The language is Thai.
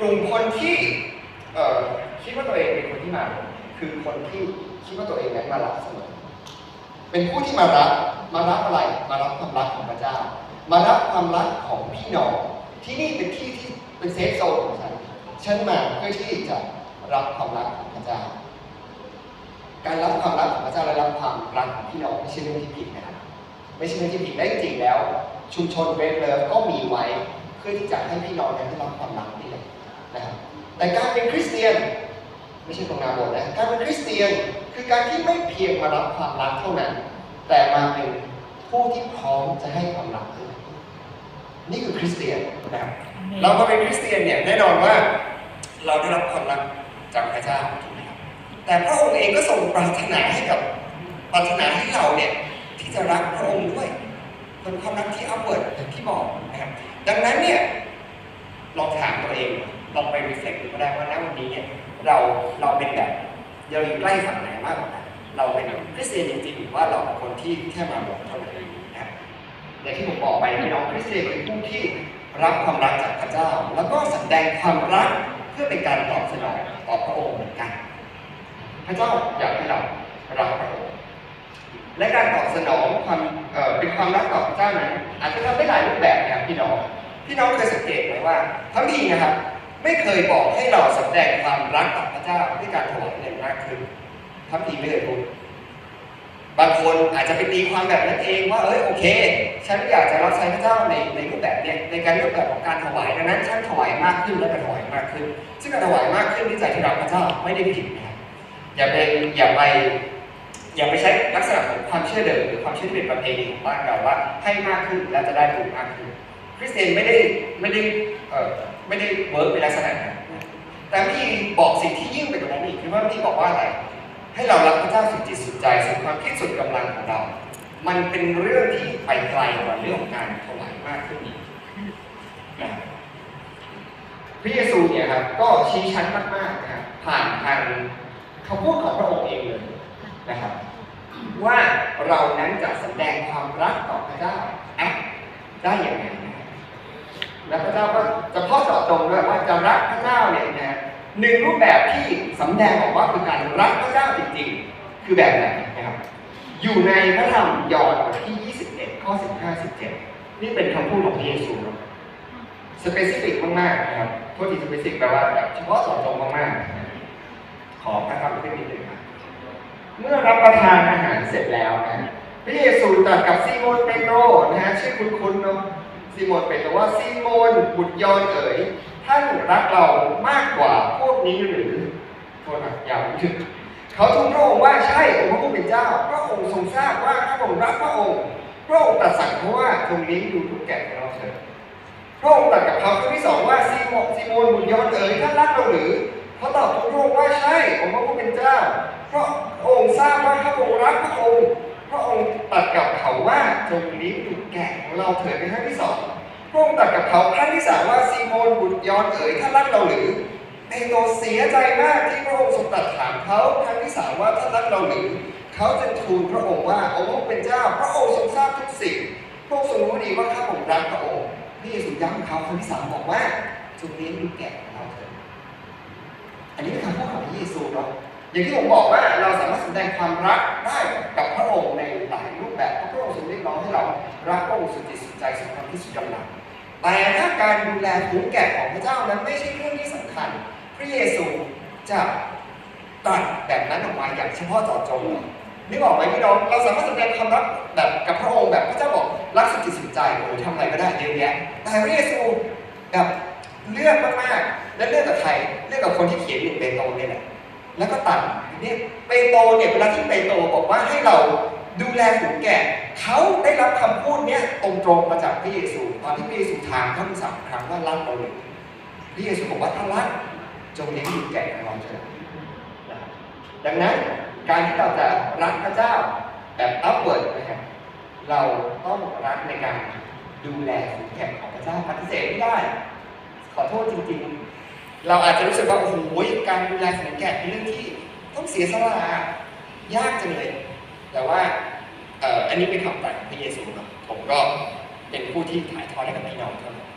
กลุ่มคนที่คิดว่าตัวเองเป็นคนที่มาคือคนที่คิดว่าตัวเองนั้นมารับเสมอเป็นผู้ที่มารับมารับอะไรมารับความรักของพระเจ้า มารับความรักของพี่น้องที่นี่เป็นที่ที่เป็นเซฟโซนของฉันฉันมาเพื่อที่จะรับความรักของพระเจ้า การรับความรักของพระเจ้าและรับความรักของพี่น้องไม่ใช่เรื่องที่ผิดนะครับไม่ใช่เรื่องที่ผิดได้จริงแล้ว ชุมชนเวสเลิฟก็มีไว้เพื่อที่จะให้พี่น้องนั้นได้รับความรักนี่แหละ นะครับแต่การเป็นคริสเตียน ไม่ใช่ตรงนาบทนะการเป็นคริสเตียนคือการที่ไม่เพียงมารับความรักเท่านั้น แต่มาเป็นผู้ที่พร้อมจะให้ความรักด้วยนี่คือคริสเตียนนะครับเรามาเป็นคริสเตียนเนี่ยแน่นอนว่าเราได้รับความรักจากพระเจ้าถูกไหมครับแต่พระองค์เองก็ทรงปรารถนาให้กับปรารถนาให้เราเนี่ยที่จะรักพระองค์ด้วยเป็นความรักที่อัพเวิร์ดอย่างที่บอกนะครับดังนั้นเนี่ยลองถามตัวเองลองไปรีเฟล็กดูก็ได้ว่าณวันนี้ เราเราเป็นแบบเราอยู่ใกล้ฝั่งไหนมากกว่ากันเราเป็นคริสเตียนจริงๆหรือว่าเราเป็นคนที่แค่มาบอกเท่านั้นเองนะอย่างที่ผมบอกไปพี่น้องคริสเตียนเป็นผู้ที่รับความรักจากพระเจ้า แล้วก็แสดงความรักเพื่อเป็นการตอบสนองต่อพระองค์เหมือนกัน พระเจ้าอยากให้เรารักพระองค์และการตอบสนองความเเป็นความรักต่อพระเจ้านั้นอาจจะทำได้หลายรูปแบบนะพี่น้องพี่น้องเคยสังเกตไหมว่าพระบีร์นะครับ ไม่เคยบอกให้เราแสดงความรักต่อพระเจ้าด้วยการถวายเงินมากขึ้นพระบีไม่เคยพูดบางคนอาจจะไปตีความแบบนั้นเองว่าเอ้ยโอเค ฉันอยากจะรับใช้พระเจ้าในในรูปแบบเนี้ยในการรูปแบบของการถวายดังนั้นฉันถวายมากขึ้นและการถวายมากขึ้น ซึ่งการถวายมากขึ้นที่ใจที่รักพระเจ้าไม่ได้ผิดนะครับอย่าไปอย่าไปอย่าไปใช้ลักษณะของความเชื่อเดิมหรือความเชื่อที่เป็นประเพณีของบ้านเราว่าให้มากขึ้นแล้วจะได้บุญมากขึ้น คริสเตียนไม่ได้ไม่ได้เอ่อไม่ได้เวิร์กเป็นลักษณะนั้นแต่พี่บอกสิ่งที่ยิ่งไปกว่านั้นอีกคือว่าพี่บอกว่าอะไร ให้เรารักพระเจ้าสุดจิตสุดใจสุดความคิดสุดกำลังของเรา มันเป็นเรื่องที่ไปไกลกว่าเรื่องของการถวายมากขึ้นอีกนะพระเยซูเนี่ยครับก็ชี้ชัดมากๆนะครับผ่านทางคำพูดของพระองค์เองเลยนะครับ ว่าเรานั้นจะแสดงความรักต่อพระเจ้าได้อย่างไรนะ และพระเจ้าก็จะพ่อเจาะจงด้วยว่าจะรักพระเจ้าเนี่ยนะหนึ่งรูปแบบที่สำแดงออกว่าคือการรักพระเจ้าจริงๆ คือแบบไหนนะครับ อยู่ในพระธรรมยอห์นบทที่ 21 ข้อ 15 17 นี่เป็นคำพูดของพระเยซูนะสเปซิฟิกมากๆนะครับโทษทีสเปซิฟิกแปลว่าแบบเฉพาะเจาะจงมากๆ ขอพระคำขึ้นนิดหนึ่งครับเมื่อรับประทานอาหารเสร็จแล้วนะพระเยซูตรัสกับซีโมนเปโตรนะฮะชื่อคุ้นๆเนาะ ซีโมนเปโตรว่าซีโมนบุตรยอนเอ๋ยท่านรักเรามากกว่าพวกนี้หรือโทษนะอย่าพูดเขาทูลพระองค์ว่าใช่องค์พระผู้เป็นเจ้า พระองค์ทรงทราบว่าพระองค์รักพระองค์พระองค์ตรัสสั่งเขาว่าจงเลี้ยงดูทุกแก่ของเราเถิดพระองค์ตรัสกับเขาครั้งที่สองว่าซีโมนซีโมนบุตรยอนเอ๋ยท่านรักเราหรือเขาตอบทูลพระองค์ว่าใช่องค์พระผู้เป็นเจ้าพระองค์ทราบว่าพระองค์รักพระองค์พระองค์ตรัสกับเขาว่าจงเลี้ยงดูแกะของ เราเถิดเป็นครั้งที่สองพระองค์ตรัสกับเขาครั้งที่สามว่าซีโมนบุตรยอนเอ๋ยท่านรักเราหรือเปโตรเสียใจมากที่พระองค์ทรงตรัสถามเขาครั้งที่สามว่าท่านรักเราหรือเขาจึงทูลพระองค์ว่าองค์เป็นเจ้า พระองค์ทรงทราบทุกสิ่งพระองค์ทรงรู้ดีว่าข้าพระองค์รักพระองค์พระเยซูย้ำเขาครั้งที่สามบอกว่าจงเลี้ยงดูแกะของเราเถิดอันนี้เป็นคำพูดของพระเยซูเนาะอย่างที่ผมบอกว่าเราสามารถแสดงความรักได้กับพระองค์ในหลาย รารักพระองค์สุดจิตสุดใจสุดความคิดสุดกำลังแต่ถ้าการดูแลฝูงแกะของพระเจ้านั้นไม่ใช่เรื่องที่สำคัญ พระเยซูจะตรัสแบบนั้นออกมาอย่างเฉพาะเจาะจงนึกออกไหมพี่น้องเราสามารถแสดงความรักแบบกับพระองค์แบบพระเจ้าบอกรักสุดจิตสุดใจโอ้โหทำอะไรก็ได้เยอะแยะแต่พระเยซูแบบเลือกมากๆและเลือกกับใครเลือกกับคนที่เขียนหนึ่เปโตรนี่แหละแล้วก็ตัดเนี่ยเปโตรเนี่ยเวลาที่เปโตรบอกว่าให้เรา ดูแลฝูงแกะเขาได้รับคำพูดเนี่ยตรงๆมาจากพระเยซู ตอนที่พระเยซูถามท่านสามครั้งว่ารักเราหรือพระเยซูบอกว่าถ้ารักจงเลี้ยงดูแกะของเราเถิดดังนั้นการที่เราจะรักพระเจ้าแบบอัพเวิร์ดนะครับเราต้องรักในการดูแลฝูงแกะของพระเจ้าปฏิเสธไม่ได้ ขอโทษจริงๆ เราอาจจะรู้สึกว่าโอ้โหการดูแลฝูงแกะเป็นเรื่องที่ต้องเสียสละยากจังเลย แต่ว่า อันนี้เป็นคำตรัสของพระเยซูเนาะผมก็เป็นผู้ที่ถ่ายทอดให้กับพี่น้องเท่านั้น